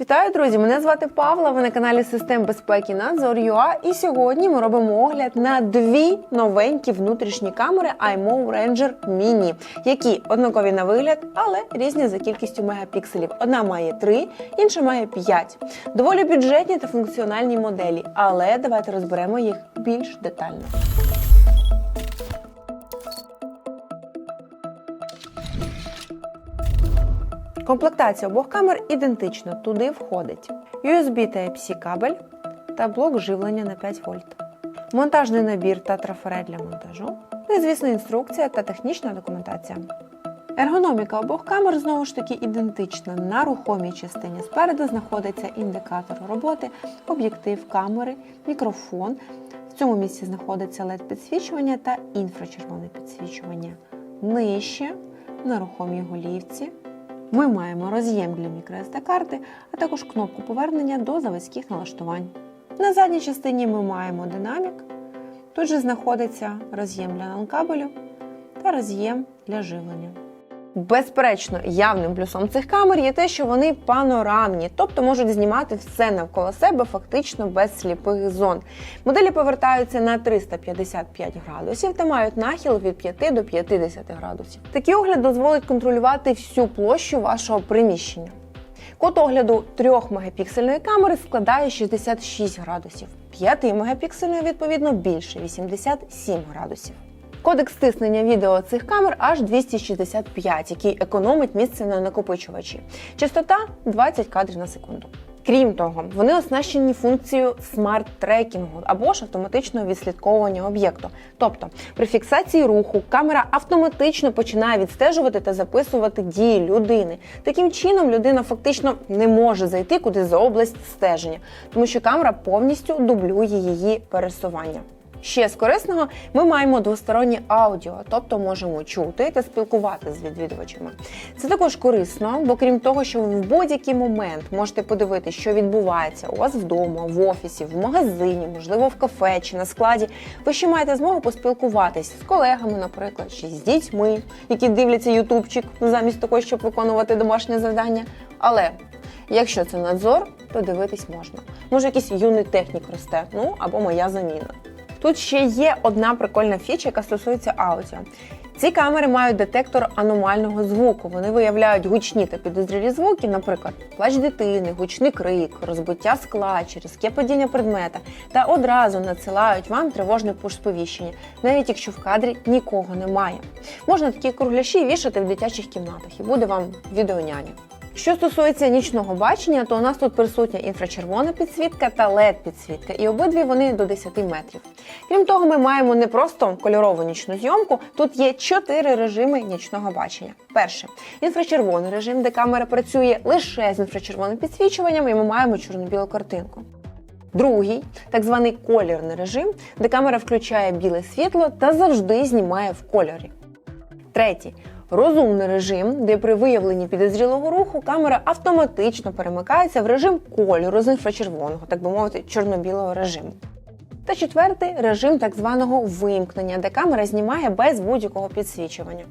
Вітаю, друзі! Мене звати Павла. Ви на каналі Систем безпеки Надзор.ua І сьогодні ми робимо огляд на дві новенькі внутрішні камери iMov Ranger Mini, які однакові на вигляд, але різні за кількістю мегапікселів. Одна має 3, інша має 5. Доволі бюджетні та функціональні моделі, але давайте розберемо їх більш детально. Комплектація обох камер ідентична. Туди входить USB Type-C кабель та блок живлення на 5 вольт, монтажний набір та трафарет для монтажу, і, звісно, інструкція та технічна документація. Ергономіка обох камер знову ж таки ідентична. На рухомій частині спереду знаходиться індикатор роботи, об'єктив камери, мікрофон. В цьому місці знаходиться LED-підсвічування та інфрачервоне підсвічування. Нижче на рухомій голівці ми маємо роз'єм для microSD карти, а також кнопку повернення до заводських налаштувань. На задній частині ми маємо динамік. Тут же знаходиться роз'єм для нанкабелю та роз'єм для живлення. Безперечно, явним плюсом цих камер є те, що вони панорамні, тобто можуть знімати все навколо себе фактично без сліпих зон. Моделі повертаються на 355 градусів та мають нахил від 5 до 50 градусів. Такий огляд дозволить контролювати всю площу вашого приміщення. Кут огляду 3 мегапіксельної камери складає 66 градусів, 5 мегапіксельної, відповідно, більше 87 градусів. Кодекс стиснення відео цих камер аж 265, який економить місце на накопичувачі. Частота 20 кадрів на секунду. Крім того, вони оснащені функцією смарт-трекінгу або ж автоматичного відслідковування об'єкту. Тобто, при фіксації руху камера автоматично починає відстежувати та записувати дії людини. Таким чином, людина фактично не може зайти кудись за область стеження, тому що камера повністю дублює її пересування. Ще з корисного ми маємо двостороннє аудіо, тобто можемо чути та спілкуватися з відвідувачами. Це також корисно, бо крім того, що ви в будь-який момент можете подивитися, що відбувається у вас вдома, в офісі, в магазині, можливо, в кафе чи на складі. Ви ще маєте змогу поспілкуватись з колегами, наприклад, чи з дітьми, які дивляться ютубчик замість того, щоб виконувати домашнє завдання. Але якщо це надзор, то дивитись можна. Може, якийсь юний технік росте, ну або моя заміна. Тут ще є одна прикольна фіча, яка стосується аудіо. Ці камери мають детектор аномального звуку. Вони виявляють гучні та підозрілі звуки, наприклад, плач дитини, гучний крик, розбиття скла чи різке падіння предмета, та одразу надсилають вам тривожне пуш-сповіщення, навіть якщо в кадрі нікого немає. Можна такі кругляші вішати в дитячих кімнатах і буде вам відеоняня. Що стосується нічного бачення, то у нас тут присутня інфрачервона підсвітка та led підсвітка, і обидві вони до 10 метрів. Крім того, ми маємо не просто кольорову нічну зйомку, тут є чотири режими нічного бачення. Перше інфрачервоний режим, де камера працює лише з інфрачервоним підсвічуванням, і ми маємо чорно-білу картинку. Другий так званий колірний режим, де камера включає біле світло та завжди знімає в кольорі. Третій розумний режим, де при виявленні підозрілого руху камера автоматично перемикається в режим кольору з інфрачервоного, так би мовити, чорно-білого режиму. Та четвертий режим так званого вимкнення, де камера знімає без будь-якого підсвічування.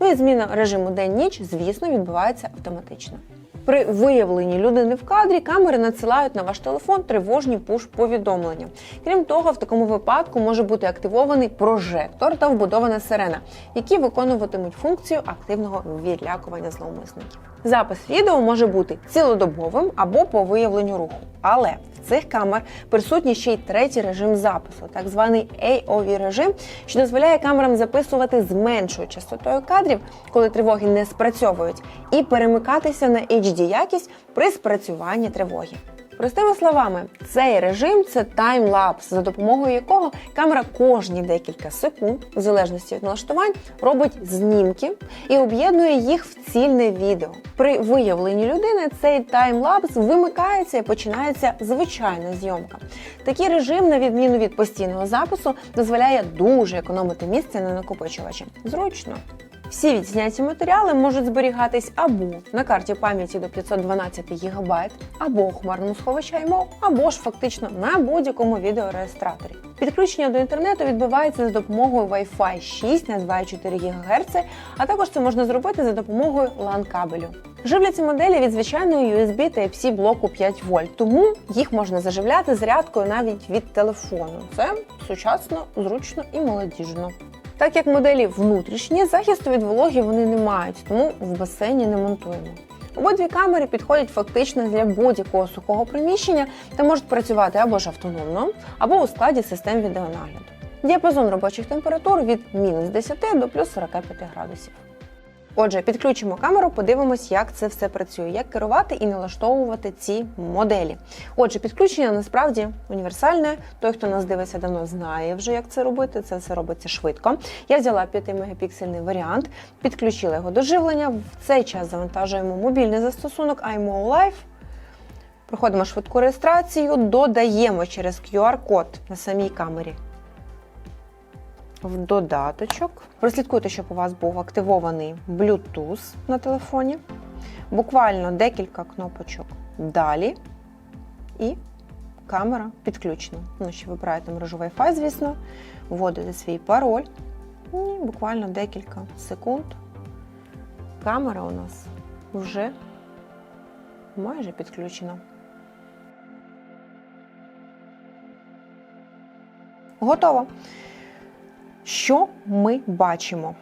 Ну і зміна режиму день-ніч, звісно, відбувається автоматично. При виявленні людини в кадрі камери надсилають на ваш телефон тривожні пуш-повідомлення. Крім того, в такому випадку може бути активований прожектор та вбудована сирена, які виконуватимуть функцію активного відлякування зловмисників. Запис відео може бути цілодобовим або по виявленню руху, але цих камер присутній ще й третій режим запису, так званий AOV режим, що дозволяє камерам записувати з меншою частотою кадрів, коли тривоги не спрацьовують, і перемикатися на HD якість при спрацюванні тривоги. Простими словами, цей режим це таймлапс, за допомогою якого камера кожні декілька секунд, в залежності від налаштувань, робить знімки і об'єднує їх в цільне відео. При виявленні людини цей таймлапс вимикається і починається звичайна зйомка. Такий режим, на відміну від постійного запису, дозволяє дуже економити місце на накопичувачі. Зручно. Всі відзняті матеріали можуть зберігатись або на карті пам'яті до 512 ГБ, або у хмарному сховищі iMov, або ж фактично на будь-якому відеореєстраторі. Підключення до інтернету відбувається за допомогою Wi-Fi 6 на 2,4 ГГц, а також це можна зробити за допомогою LAN кабелю. Живляться моделі від звичайної USB Type-C блоку 5 вольт, тому їх можна заживляти зарядкою навіть від телефону. Це сучасно, зручно і молодіжно. Так як моделі внутрішні, захисту від вологи вони не мають, тому в басейні не монтуємо. Обидві камери підходять фактично для будь-якого сухого приміщення та можуть працювати або ж автономно, або у складі систем відеонагляду. Діапазон робочих температур від мінус 10 до плюс 45 градусів. Отже, підключимо камеру, подивимось, як це все працює, як керувати і налаштовувати ці моделі. Отже, підключення насправді універсальне. Той, хто нас дивиться давно, знає вже, як це робити. Це все робиться швидко. Я взяла 5-мегапіксельний варіант, підключила його до живлення. В цей час завантажуємо мобільний застосунок iMO Live. Проходимо швидку реєстрацію, додаємо через QR-код на самій камері в додаточок. Прослідкуйте, щоб у вас був активований Bluetooth на телефоні. Буквально декілька кнопочок далі. І камера підключена. Ну, ще вибираєте мережу Wi-Fi, звісно, вводите свій пароль. І буквально декілька секунд. Камера у нас вже майже підключена. Готово. Що ми бачимо?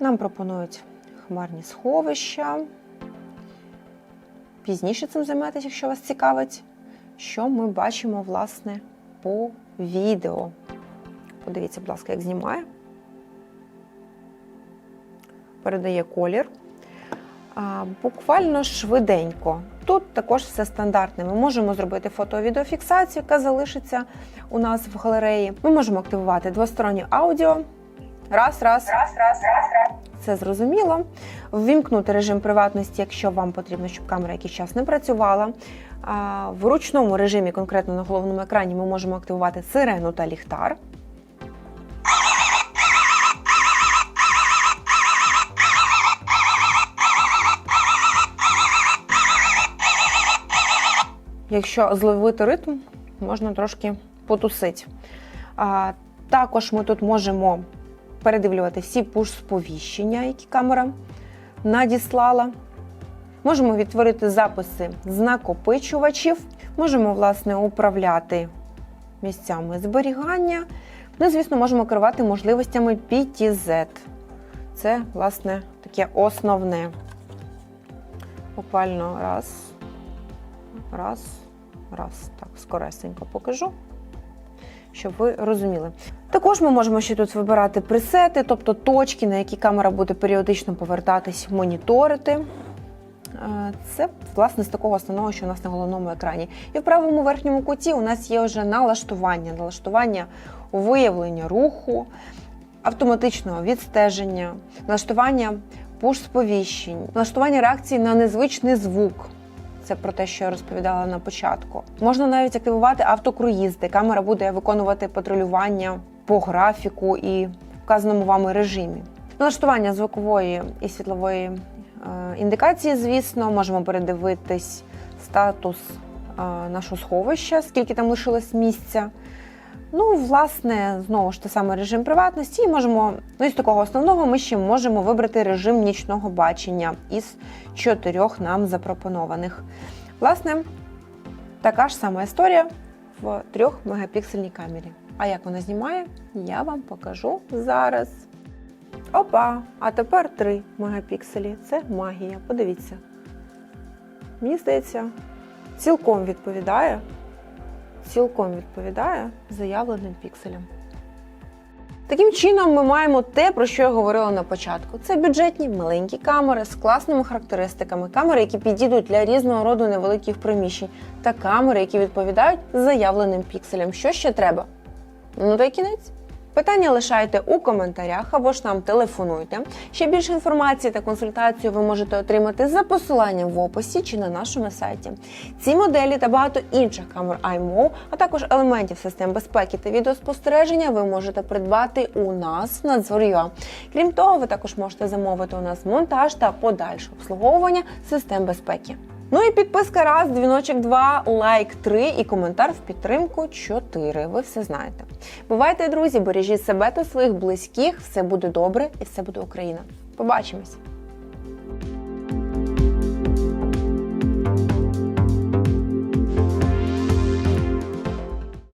Нам пропонують хмарні сховища. Пізніше цим займайтеся, якщо вас цікавить, що ми бачимо, власне, по відео. Подивіться, будь ласка, як знімає. Передає колір. Буквально швиденько. Тут також все стандартне. Ми можемо зробити фото-відеофіксацію, яка залишиться у нас в галереї. Ми можемо активувати двостороннє аудіо. Раз, раз. Раз, раз, раз, раз. Це зрозуміло. Ввімкнути режим приватності, якщо вам потрібно, щоб камера якийсь час не працювала. В ручному режимі, конкретно на головному екрані, ми можемо активувати сирену та ліхтар. Якщо зловити ритм, можна трошки потусити. А, також ми тут можемо передивлювати всі пуш-сповіщення, які камера надіслала. Можемо відтворити записи з накопичувачів, можемо, власне, управляти місцями зберігання. Ну, звісно, можемо керувати можливостями PTZ. Це, власне, таке основне. Буквально раз, раз, раз. Так, скоресенько покажу, щоб ви розуміли. Також ми можемо ще тут вибирати пресети, тобто точки, на які камера буде періодично повертатись, моніторити. Е, Це власне з такого основного, що у нас на головному екрані. І в правому верхньому куті у нас є вже налаштування, налаштування виявлення руху, автоматичного відстеження, налаштування пуш-сповіщень, налаштування реакції на незвичний звук. Це про те, що я розповідала на початку. Можна навіть активувати автокруїз, де камера буде виконувати патрулювання по графіку і вказаному вами режимі. Налаштування звукової і світлової е, індикації, звісно, можемо передивитись статус е, нашого сховища, скільки там лишилось місця. Ну, власне, знову ж те саме режим приватності. І можемо, ну із такого основного, ми ще можемо вибрати режим нічного бачення із чотирьох нам запропонованих. Власне, така ж сама історія в 3 мегапіксельній камері. А як вона знімає, я вам покажу зараз. Опа! А тепер 3 мегапікселі. Це магія. Подивіться. Мені здається, цілком відповідає цілком відповідає заявленим пікселям. Таким чином, ми маємо те, про що я говорила на початку. Це бюджетні маленькі камери з класними характеристиками, камери, які підійдуть для різного роду невеликих приміщень, та камери, які відповідають заявленим пікселям. Що ще треба? Ну та й кінець. Питання лишайте у коментарях або ж нам телефонуйте. Ще більше інформації та консультацію ви можете отримати за посиланням в описі чи на нашому сайті. Ці моделі та багато інших камер iMov, а також елементів систем безпеки та відеоспостереження ви можете придбати у нас в Нацвор.ua. Крім того, ви також можете замовити у нас монтаж та подальше обслуговування систем безпеки. Ну і підписка раз, дзвіночок два, лайк три і коментар в підтримку чотири. Ви все знаєте. Бувайте, друзі, бережіть себе та своїх близьких. Все буде добре і все буде Україна. Побачимось!